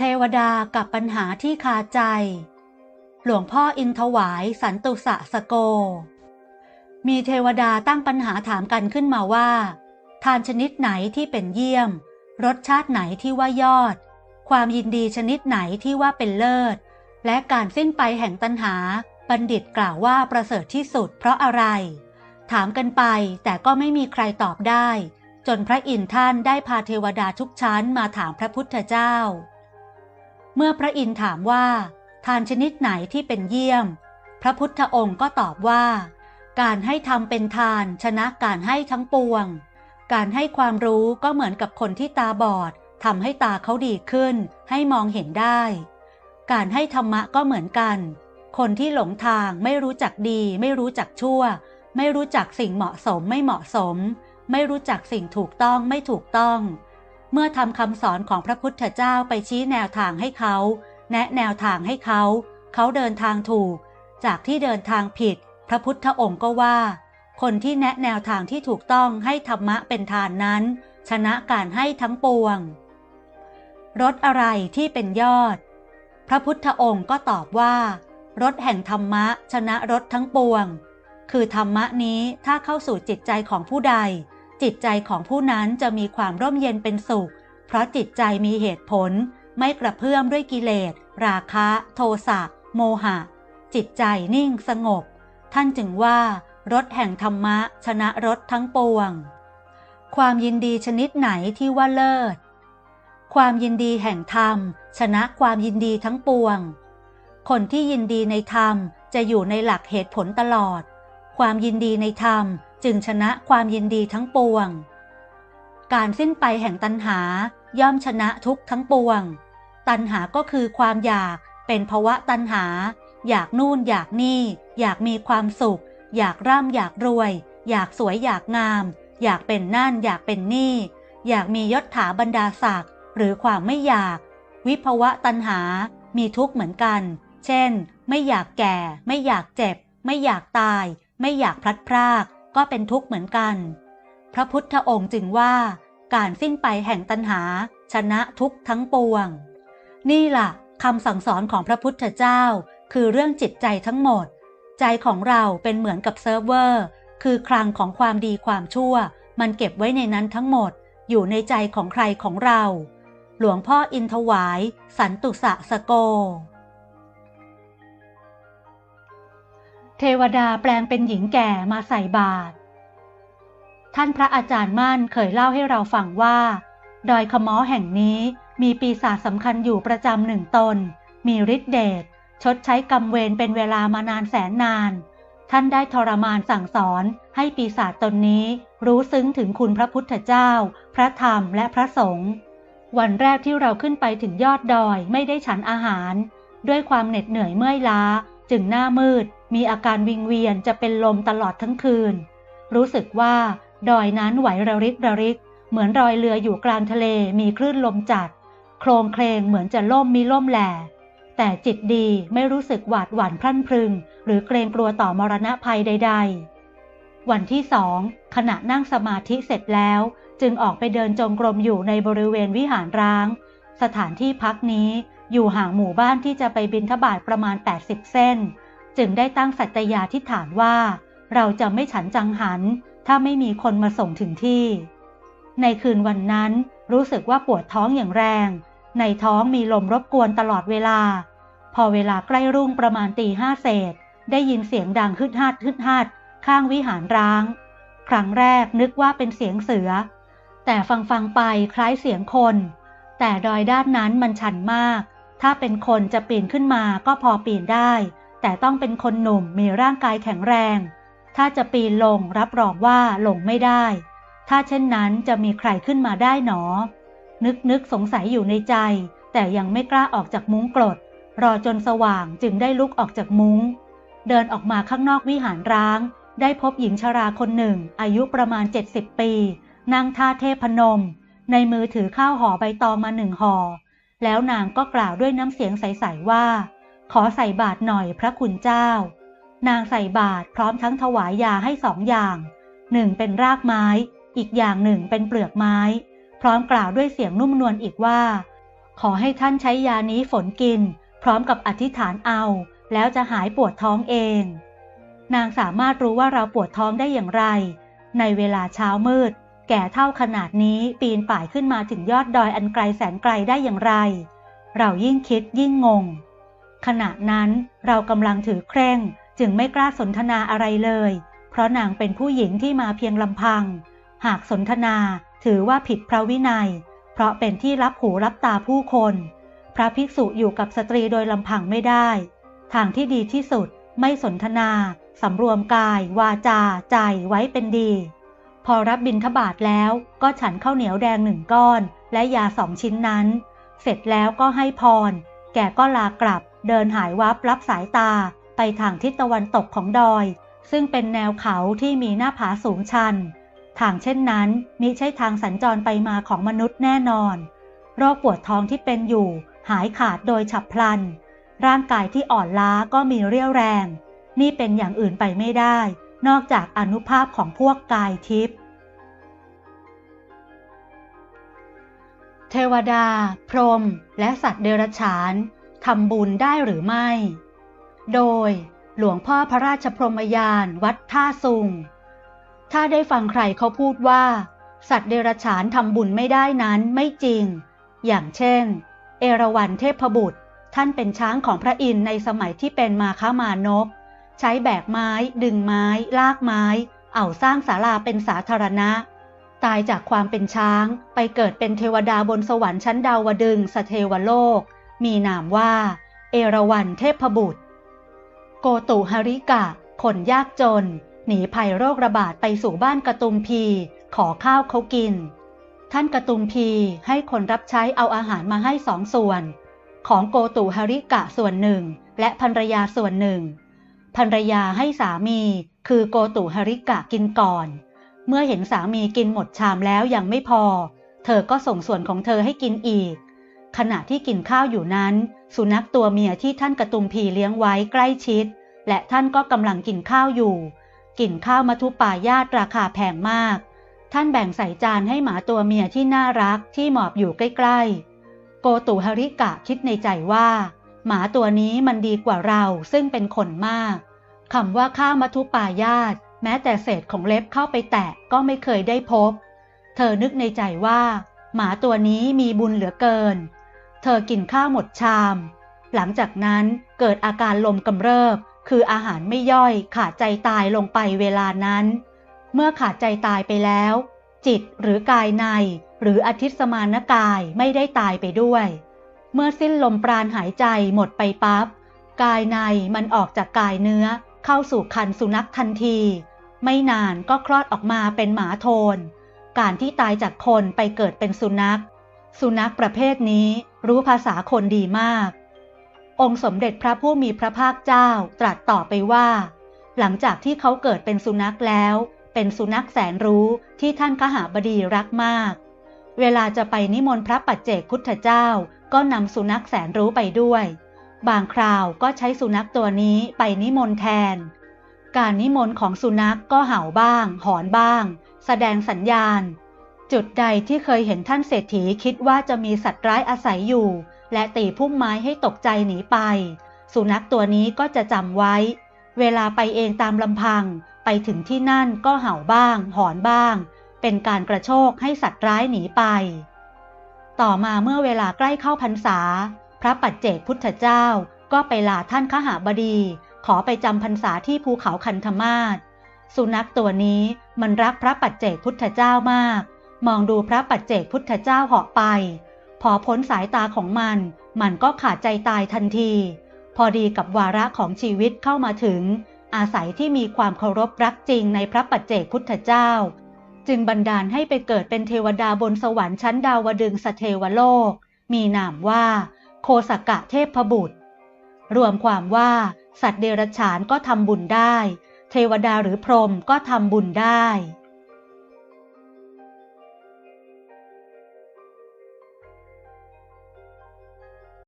เทวดากับปัญหาที่คาใจ หลวงพ่ออินทวายสันตุสะสโก มีเทวดาตั้งปัญหาถามกันขึ้นมาว่า ทานชนิดไหนที่เป็นเยี่ยม รสชาติไหนที่ว่ายอด ความยินดีชนิดไหนที่ว่าเป็นเลิศ และการสิ้นไปแห่งตัณหา บัณฑิตกล่าวว่าประเสริฐที่สุดเพราะอะไร ถามกันไปแต่ก็ไม่มีใครตอบได้ จนพระอินทร์ท่านได้พาเทวดาทุกชั้นมาถามพระพุทธเจ้า เมื่อพระอินทร์ถามว่า ทานชนิดไหนที่เป็นเยี่ยม พระพุทธองค์ก็ตอบว่า การให้ทำเป็นทานชนะการให้ทั้งปวง การให้ความรู้ก็เหมือนกับคนที่ตาบอดทำให้ตาเขาดีขึ้น ให้มองเห็นได้ การให้ธรรมะก็เหมือนกัน คนที่หลงทางไม่รู้จักดี ไม่รู้จักชั่ว ไม่รู้จักสิ่งเหมาะสมไม่เหมาะสม ไม่รู้จักสิ่งถูกต้องไม่ถูกต้อง เมื่อทำคำสอนของพระพุทธเจ้าไปชี้แนวทางให้เขา แนะแนวทางให้เขา เขาเดินทางถูก จากที่เดินทางผิด พระพุทธองค์ก็ว่า คนที่แนะแนวทางที่ถูกต้องให้ธรรมะเป็นทานนั้น ชนะการให้ทั้งปวงรสอะไรที่เป็นยอด พระพุทธองค์ก็ตอบว่ารสแห่งธรรมะชนะรสทั้งปวง คือธรรมะนี้ถ้าเข้าสู่จิตใจของผู้ใด จิตใจของผู้นั้นจะมีความร่มเย็นเป็นสุข เพราะจิตใจมีเหตุผล ไม่กระเพื่อมด้วยกิเลส ราคะ โทสะ โมหะ จิตใจนิ่งสงบ ท่านจึงว่ารสแห่งธรรมะชนะรสทั้งปวง ความยินดีชนิดไหนที่ว่าเลิศ ความยินดีแห่งธรรม ชนะความยินดีทั้งปวง คนที่ยินดีในธรรมจะอยู่ในหลักเหตุผลตลอด ความยินดีในธรรม จึงชนะความยินดีทั้งปวง การสิ้นไปแห่งตัณหาย่อมชนะทุกทั้งปวง ตัณหาก็คือความอยากเป็นภาวะตัณหา อยากนู่นอยากนี่ อยากมีความสุข อยากร่ำอยากรวย อยากสวยอยากงาม อยากเป็นนั่นอยากเป็นนี่ อยากมียศถาบรรดาศักดิ์หรือความไม่อยาก วิภวะตัณหา มีทุกข์เหมือนกัน เช่น ไม่อยากแก่ ไม่อยากเจ็บ ไม่อยากตาย ไม่อยากพลัดพราก ก็เป็นทุกข์เหมือนกัน พระพุทธองค์จึงว่า การสิ้นไปแห่งตัณหา ชนะทุกข์ทั้งปวง นี่ล่ะคำสั่งสอนของพระพุทธเจ้า คือเรื่องจิตใจทั้งหมด ใจของเราเป็นเหมือนกับเซิร์ฟเวอร์ คือคลังของความดีความชั่ว มันเก็บไว้ในนั้นทั้งหมด อยู่ในใจของใครของเรา หลวงพ่ออินทวาย สันตุสะสโก เทวดาแปลงเป็นหญิงแก่มาใส่บาตร ท่านพระอาจารย์มั่นเคยเล่าให้เราฟังว่า ดอยขมอแห่งนี้มีปีศาจสำคัญอยู่ประจำหนึ่งตน มีฤทธิเดชชดใช้กรรมเวรเป็นเวลามานานแสนนาน ท่านได้ทรมานสั่งสอนให้ปีศาจตนนี้รู้ซึ้งถึงคุณพระพุทธเจ้า พระธรรมและพระสงฆ์ วันแรกที่เราขึ้นไปถึงยอดดอยไม่ได้ฉันอาหาร ด้วยความเหน็ดเหนื่อยเมื่อยล้า จึงหน้ามืด มีอาการวิงเวียนจะเป็นลมตลอดทั้งคืน รู้สึกว่าดอยนั้นไหวระริกระริก เหมือนรอยเรืออยู่กลางทะเลมีคลื่นลมจัด โครงเคลงเหมือนจะล่มมีล่มแหล่แต่จิตดีไม่รู้สึกหวาดหวั่นพรั่นพรึง หรือเกรงกลัวต่อมรณะภัยใด ๆ วันที่สองขณะนั่งสมาธิเสร็จแล้ว จึงออกไปเดินจงกรมอยู่ในบริเวณวิหารร้าง สถานที่พักนี้ อยู่ห่างหมู่บ้านที่จะไปบินทบาทประมาณ 80 เส้น จึงได้ตั้งสัตยาทิฏฐานว่า เราจะไม่ฉันจังหัน ถ้าไม่มีคนมาส่งถึงที่ ในคืนวันนั้นรู้สึกว่าปวดท้องอย่างแรง ในท้องมีลมรบกวนตลอดเวลา พอเวลาใกล้รุ่งประมาณตีห้าเศษ ได้ยินเสียงดังฮึดฮัดฮึดฮัดข้างวิหารร้าง ครั้งแรกนึกว่าเป็นเสียงเสือ แต่ฟังฟังไปคล้ายเสียงคน แต่ดอยด้านนั้นมันชันมาก ถ้าเป็นคนจะปีนขึ้นมาก็พอปีนได้ แต่ต้องเป็นคนหนุ่มมีร่างกายแข็งแรง ถ้าจะปีนลงรับรองว่าลงไม่ได้ ถ้าเช่นนั้นจะมีใครขึ้นมาได้หนอ นึกนึกสงสัยอยู่ในใจ แต่ยังไม่กล้าออกจากมุ้งกรด รอจนสว่างจึงได้ลุกออกจากมุง้ง เดินออกมาข้างนอกวิหารร้าง ได้พบหญิงชราคนหนึ่ง อายุประมาณ 70 ปี นั่งท่าเทพนม ในมือถือข้าวห่อใบตองมาหนึ่งห่อ แล้วนางก็กล่าวด้วยน้ำเสียงใสๆว่า ขอใส่บาตรหน่อยพระคุณเจ้า นางใส่บาตรพร้อมทั้งถวายยาให้สองอย่าง หนึ่งเป็นรากไม้ อีกอย่างหนึ่งเป็นเปลือกไม้ พร้อมกล่าวด้วยเสียงนุ่มนวลอีกว่าขขอให้ท่านใช้ยานี้ฝนกิน พร้อมกับอธิษฐานเอา แล้วจะหายปวดท้องเอง นางสามารถรู้ว่าเราปวดท้องได้อย่างไร ในเวลาเช้ามืด แก่เท่าขนาดนี้ปีนป่ายขึ้นมาถึงยอดดอยอันไกลแสนไกลได้อย่างไร เรายิ่งคิดยิ่งงง ขณะนั้นเรากำลังถือเคร่ง จึงไม่กล้าสนทนาอะไรเลย เพราะนางเป็นผู้หญิงที่มาเพียงลำพัง หากสนทนาถือว่าผิดพระวินัย เพราะเป็นที่รับหูรับตาผู้คน พระภิกษุอยู่กับสตรีโดยลำพังไม่ได้ ทางที่ดีที่สุดไม่สนทนาสำรวมกาย วาจา ใจไว้เป็นดี พอรับบิณฑบาตแล้วก็ฉันข้าวเหนียวแดงหนึ่งก้อน และยาสองชิ้นนั้น เสร็จแล้วก็ให้พร แกก็ลากลับ เดินหายวับรับสายตา ไปทางทิศตะวันตกของดอย ซึ่งเป็นแนวเขาที่มีหน้าผาสูงชัน ทางเช่นนั้นมิใช่ทางสัญจรไปมาของมนุษย์แน่นอน โรคปวดท้องที่เป็นอยู่หายขาดโดยฉับพลัน ร่างกายที่อ่อนล้าก็มีเรี่ยวแรง นี่เป็นอย่างอื่นไปไม่ได้ นอกจากอนุภาพของพวกกายทิพย์ เทวดา พรหม และสัตว์เดรัจฉานทำบุญได้หรือไม่ โดยหลวงพ่อพระราชพรหมยานวัดท่าสุง ถ้าได้ฟังใครเขาพูดว่า สัตว์เดรัจฉานทำบุญไม่ได้นั้นไม่จริง อย่างเช่น เอราวัณเทพบุตร ท่านเป็นช้างของพระอินทร์ในสมัยที่เป็นมาคามานพ ใช้แบกไม้ ดึงไม้ ลากไม้ เอาสร้างศาลาเป็นสาธารณะ ตายจากความเป็นช้างไปเกิดเป็นเทวดาบนสวรรค์ชั้นดาวดึงสเทวโลก มีนามว่า เอราวัณเทพบุตร โกตุหริกะ คนยากจน หนีภัยโรคระบาดไปสู่บ้านกระตุมพี ขอข้าวเขากิน ท่านกระตุมพีให้คนรับใช้เอาอาหารมาให้สองส่วน ของโกตุหริกะส่วนหนึ่ง และภรรยาส่วนหนึ่ง ภรรยาให้สามีคือโกตุหริกะกินก่อน เมื่อเห็นสามีกินหมดชามแล้วยังไม่พอ เธอก็ส่งส่วนของเธอให้กินอีก ขณะที่กินข้าวอยู่นั้น สุนัขตัวเมียที่ท่านกระตุมพีเลี้ยงไว้ใกล้ชิด และท่านก็กำลังกินข้าวอยู่ กินข้าวมัทุปายาตราคาแพงมาก ท่านแบ่งใส่จานให้หมาตัวเมียที่น่ารักที่หมอบอยู่ใกล้ๆ โกตุฮริกะคิดในใจว่า หมาตัวนี้มันดีกว่าเราซึ่งเป็นคนมากคำว่าข้ามัทุปายาต แม้แต่เศษของเล็บเข้าไปแตะก็ไม่เคยได้พบ เธอนึกในใจว่า หมาตัวนี้มีบุญเหลือเกิน เธอกินข้าวหมดชาม หลังจากนั้นเกิดอาการลมกำเริบ คืออาหารไม่ย่อยขาดใจตายลงไปเวลานั้น เมื่อขาดใจตายไปแล้ว จิตหรือกายใน หรืออธิตสมานกายไม่ได้ตายไปด้วย เมื่อสิ้นลมปราณหายใจหมดไปปับ๊บกายในมันออกจากกายเนื้อ เข้าสู่คันสุนัขทันที ไม่นานก็คลอดออกมาเป็นหมาโทน การที่ตายจากคนไปเกิดเป็นสุนัข สุนัขประเภทนี้รู้ภาษาคนดีมาก องค์สมเด็จพระผู้มีพระภาคเจ้าตรัสต่อไปว่า หลังจากที่เขาเกิดเป็นสุนัขแล้ว เป็นสุนัขแสนรู้ที่ท่านขหาบดีรักมาก เวลาจะไปนิมนต์พระปัจเจกพุทธเจ้า ก็นำสุนัขแสนรู้ไปด้วย บางคราวก็ใช้สุนัขตัวนี้ไปนิมนต์แทน การนิมนต์ของสุนัขก็เห่าบ้าง หอนบ้าง แสดงสัญญาณ จุดใดที่เคยเห็นท่านเศรษฐีคิดว่าจะมีสัตว์ร้ายอาศัยอยู่ และตีพุ่มไม้ให้ตกใจหนีไป สุนัขตัวนี้ก็จะจำไว้ เวลาไปเองตามลำพัง ไปถึงที่นั่นก็เห่าบ้าง หอนบ้าง เป็นการกระโชกให้สัตว์ร้ายหนีไป ต่อมาเมื่อเวลาใกล้เข้าพรรษา พระปัจเจกพุทธเจ้าก็ไปลาท่านขหาบดี ขอไปจำพรรษาที่ภูเขาคันธมาศสุนัขตัวนี้มันรักพระปัจเจกพุทธเจ้ามาก มองดูพระปัจเจกพุทธเจ้าเหาะไป พอพ้นสายตาของมัน มันก็ขาดใจตายทันที พอดีกับวาระของชีวิตเข้ามาถึง อาศัยที่มีความเคารพรักจริงในพระปัจเจกพุทธเจ้า จึงบันดาลให้ไปเกิดเป็นเทวดาบนสวรรค์ชั้นดาวดึงสเทวโลก มีนามว่า โคสกะเทพบุตร รวมความว่า สัตว์เดรัจฉานก็ทำบุญได้ เทวดาหรือพรหมก็ทำบุญได้